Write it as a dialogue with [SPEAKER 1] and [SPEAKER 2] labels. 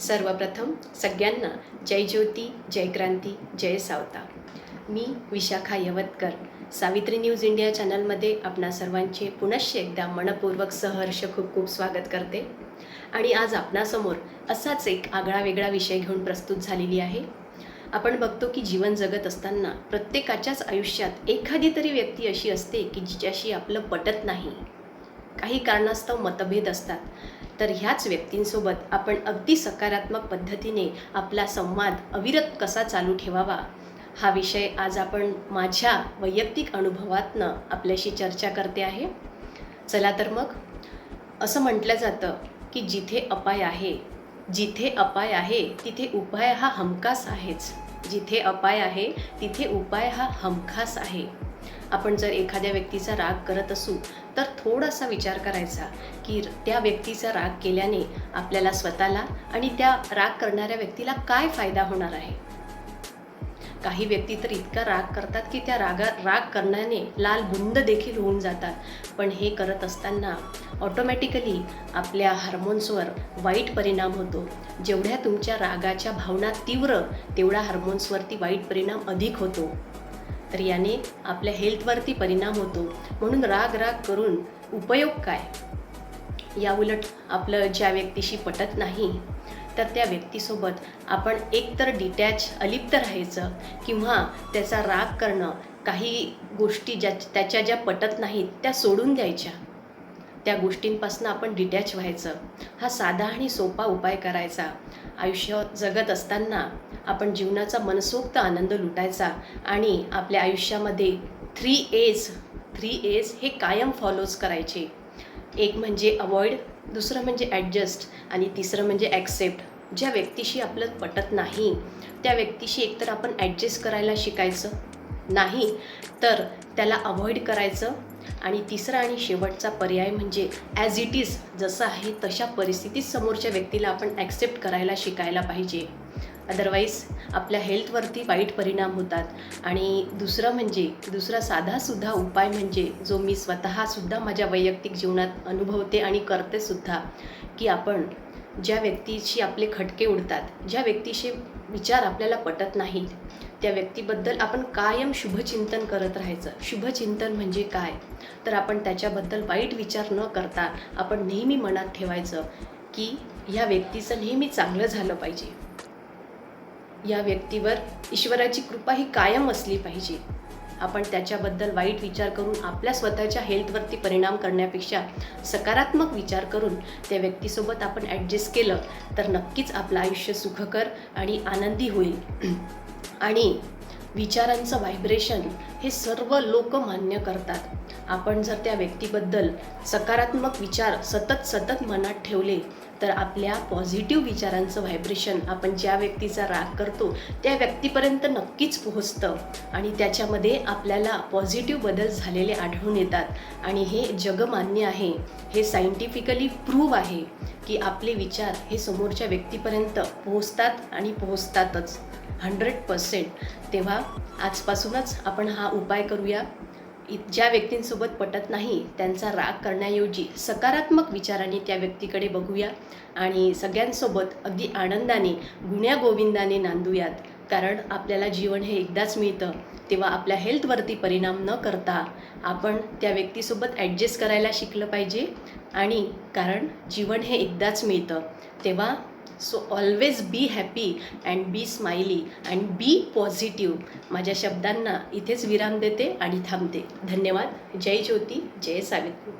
[SPEAKER 1] सर्वप्रथम सगळ्यांना जय ज्योती जय क्रांती जय सावता. मी विशाखा यवतकर. सावित्री न्यूज इंडिया चॅनलमध्ये आपणा सर्वांचे पुनश्च एकदा मनपूर्वक सहर्ष खूप खूप स्वागत करते. आणि आज आपणासमोर असाच एक आगळा वेगळा विषय घेऊन प्रस्तुत झालेली आहे. आपण बघतो की जीवन जगत असताना प्रत्येकाच्याच आयुष्यात एखादी तरी व्यक्ती अशी असते की जिच्याशी आपलं पटत नाही. काही कारणास्तव मतभेद असतात. तर ह्याच व्यक्तींसोबत आपण अगदी सकारात्मक पद्धतीने आपला संवाद अविरत कसा चालू ठेवावा? हा विषय आज आपण माझ्या वैयक्तिक अनुभवातनं आपल्याशी चर्चा करते आहे. चला तर मग. असं म्हटलं जातं की जिथे अपाय आहे जिथे अपाय आहे तिथे उपाय हा हमखास आहेच. जिथे अपाय आहे तिथे उपाय हा हमखास आहे. आपण जर एखाद्या व्यक्तीचा राग करत असू तर थोडासा विचार करायचा की त्या व्यक्तीचा राग केल्याने आपल्याला स्वतःला आणि त्या राग करणाऱ्या व्यक्तीला काय फायदा होणार आहे? काही व्यक्ती तर इतका राग करतात की त्या रागा राग करण्याने लाल बुंद देखील होऊन जातात. पण हे करत असताना ऑटोमॅटिकली आपल्या हार्मोन्सवर वाईट परिणाम होतो. जेवढ्या तुमच्या रागाच्या भावना तीव्र तेवढा हार्मोन्सवरती वाईट परिणाम अधिक होतो. तर याने आपल्या हेल्थवरती परिणाम होतो. म्हणून राग राग करून उपयोग काय? या उलट आपलं ज्या व्यक्तीशी पटत नाही तर त्या व्यक्तीसोबत आपण एकतर डिटॅच अलिप्त राहायचं किंवा त्याचा राग करणं काही गोष्टी ज्या त्याच्या ज्या पटत नाहीत त्या सोडून द्यायच्या. त्या गोष्टींपासून आपण डिटॅच व्हायचं. हा साधा आणि सोपा उपाय करायचा. आयुष्य जगत असताना आपण जीवनाचा मनसोक्त आनंद लुटायचा आणि आपल्या आयुष्यामध्ये थ्री एज थ्री एज हे कायम फॉलोज करायचे. एक म्हणजे अवॉइड दुसरं म्हणजे ॲडजस्ट आणि तिसरं म्हणजे ॲक्सेप्ट ज्या व्यक्तीशी आपलं पटत नाही त्या व्यक्तीशी एकतर आपण ॲडजस्ट करायला शिकायचं. नाही तर त्याला अवॉइड करायचं. आणि तिसरा आणि शेवटचा पर्याय म्हणजे ॲज इट इज जसं आहे तशा परिस्थितीत समोरच्या व्यक्तीला आपण ॲक्सेप्ट करायला शिकायला पाहिजे. अदरवाईज आपल्या हेल्थवरती वाईट परिणाम होतात. आणि दुसरं म्हणजे दुसरा साधासुद्धा उपाय म्हणजे जो मी स्वतःसुद्धा माझ्या वैयक्तिक जीवनात अनुभवते आणि करतेसुद्धा की आपण ज्या व्यक्तीशी आपले खटके उडतात ज्या व्यक्तीशी विचार आपल्याला पटत नाहीत त्या व्यक्तीबद्दल आपण कायम शुभचिंतन करत राहायचं. शुभचिंतन म्हणजे काय? तर आपण त्याच्याबद्दल वाईट विचार न करता आपण नेहमी मनात ठेवायचं की ह्या व्यक्तीचं नेहमी चांगलं झालं पाहिजे. या व्यक्तीवर ईश्वराची कृपा ही कायम असली पाहिजे. आपण त्याच्याबद्दल वाईट विचार करून आपल्या स्वतःच्या हेल्थवरती परिणाम करण्यापेक्षा सकारात्मक विचार करून त्या व्यक्तीसोबत आपण ॲडजस्ट केलं तर नक्कीच आपलं आयुष्य सुखकर आणि आनंदी होईल. आणि विचारांचं व्हायब्रेशन हे सर्व लोक मान्य करतात. आपण जर त्या व्यक्तीबद्दल सकारात्मक विचार सतत सतत मनात ठेवले तर आपल्या पॉझिटिव्ह विचारांचं व्हायब्रेशन आपण ज्या व्यक्तीचा राग करतो त्या व्यक्तीपर्यंत नक्कीच पोहोचतं. आणि त्याच्यामध्ये आपल्याला पॉझिटिव्ह बदल झालेले आढळून येतात. आणि हे जगमान्य आहे. हे सायंटिफिकली प्रूव्ह आहे की आपले विचार हे समोरच्या व्यक्तीपर्यंत पोहोचतात आणि पोहोचतातच. हंड्रेड पर्सेंट तेव्हा आजपासूनच आपण हा उपाय करूया. ज्या व्यक्तींसोबत पटत नाही त्यांचा राग करण्याऐवजी सकारात्मक विचाराने त्या व्यक्तीकडे बघूया आणि सगळ्यांसोबत अगदी आनंदाने गुण्या गोविंदाने नांदूयात. कारण आपल्याला जीवन हे एकदाच मिळतं तेव्हा आपल्या हेल्थवरती परिणाम न करता आपण त्या व्यक्तीसोबत ॲडजस्ट करायला शिकलं पाहिजे. आणि कारण जीवन हे एकदाच मिळतं तेव्हा so always be happy and be smiley and be positive माझ्या शब्दांना इथेच विराम देते आणि थांबते. धन्यवाद. जय ज्योती जय सावित्री.